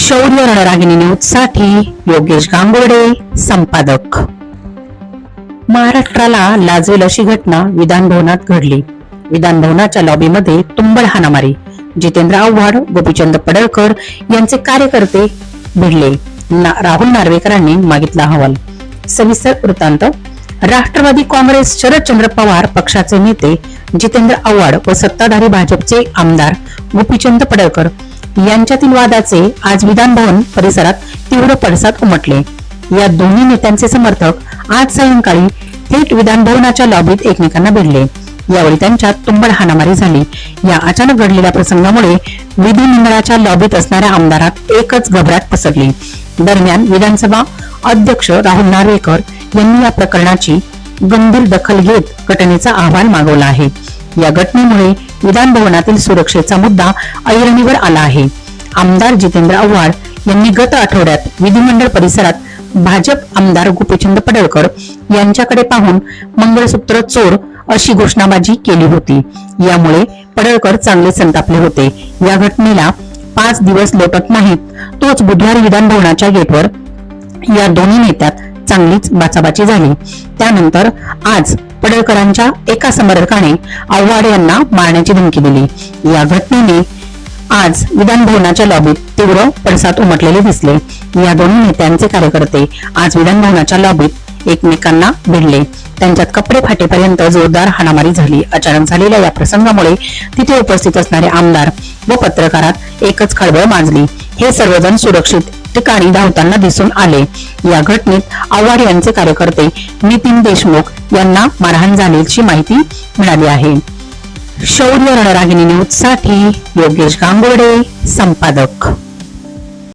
शौर्य रणरागिणी न्यूजसाठी योगेश गांगुर्डे संपादक. महाराष्ट्राला लाजवेल अशी घटना विधान भवनात घडली. विधान भवनाच्या लॉबीमध्ये तुंबळ हाणामारी. जितेंद्र आव्हाड गोपीचंद पडळकर यांचे कार्यकर्ते भिडले. ना- राहुल नार्वेकरांनी मागितला अहवाल. सविस्तर वृत्तांत. राष्ट्रवादी काँग्रेस शरदचंद्र पवार पक्षाचे नेते जितेंद्र आव्हाड व सत्ताधारी भाजपचे आमदार गोपीचंद पडळकर यांच्यातील वादाचे आज विधान भवन परिसरात तीव्र पडसाद उमटले. या दोन्ही नेत्यांचे समर्थक आज सायंकाळी थेट विधान भवनाच्या लॉबीत एकमेकांना भिडले. यावेळी त्यांच्यात तुंबड हाणामारी झाली. या अचानक घडलेल्या प्रसंगामुळे विधिमंडळाच्या लॉबीत असणाऱ्या आमदारात एकच घबराट पसरली. दरम्यान विधानसभा अध्यक्ष राहुल नार्वेकर यांनी या प्रकरणाची गंभीर दखल घेत घटनेचा अहवाल मागवला आहे. या घटनेमुळे विधान भवनातील सुरक्षेचा मुद्दा ऐरणीवर आला आहे. आमदार जितेंद्र आव्हाड यांनी गत आठवड्यात विधिमंडळ परिसरात भाजप आमदार गोपीचंद पडळकर यांच्याकडे पाहून मंगळसूत्र चोर अशी घोषणाबाजी केली होती. यामुळे पडळकर चांगले संतापले होते. या घटनेला पाच दिवस लोटत नाहीत तोच बुधवारी विधान भवनाच्या गेटवर या दोन्ही नेत्यात चांगलीच बाचाबाची झाली. त्यानंतर आज पडळकरांच्या एका समर्थकाने आव्हाड यांना मारण्याची धमकी दिली. या घटनेने आज विधान भवनाच्या लॉबीत तीव्र पडसाद उमटलेले दिसले. या दोन्ही नेत्यांचे कार्यकर्ते आज विधान भवनाच्या लॉबीत एकमेकांना भिडले. त्यांच्यात कपडे फाटेपर्यंत जोरदार हाणामारी झाली. अचानक झालेल्या या प्रसंगामुळे तिथे उपस्थित असणारे आमदार व पत्रकारात एकच खळबळ माजली. हे सर्वजण सुरक्षित ठिकाणी धावताना दिसून आले. या घटनेत आव्हाड यांचे कार्यकर्ते नितीन देशमुख यांना मारहाण झाल्याची माहिती मिळाली आहे. शौर्य रणरागिणी न्यूजसाठी योगेश गांगोडे संपादक.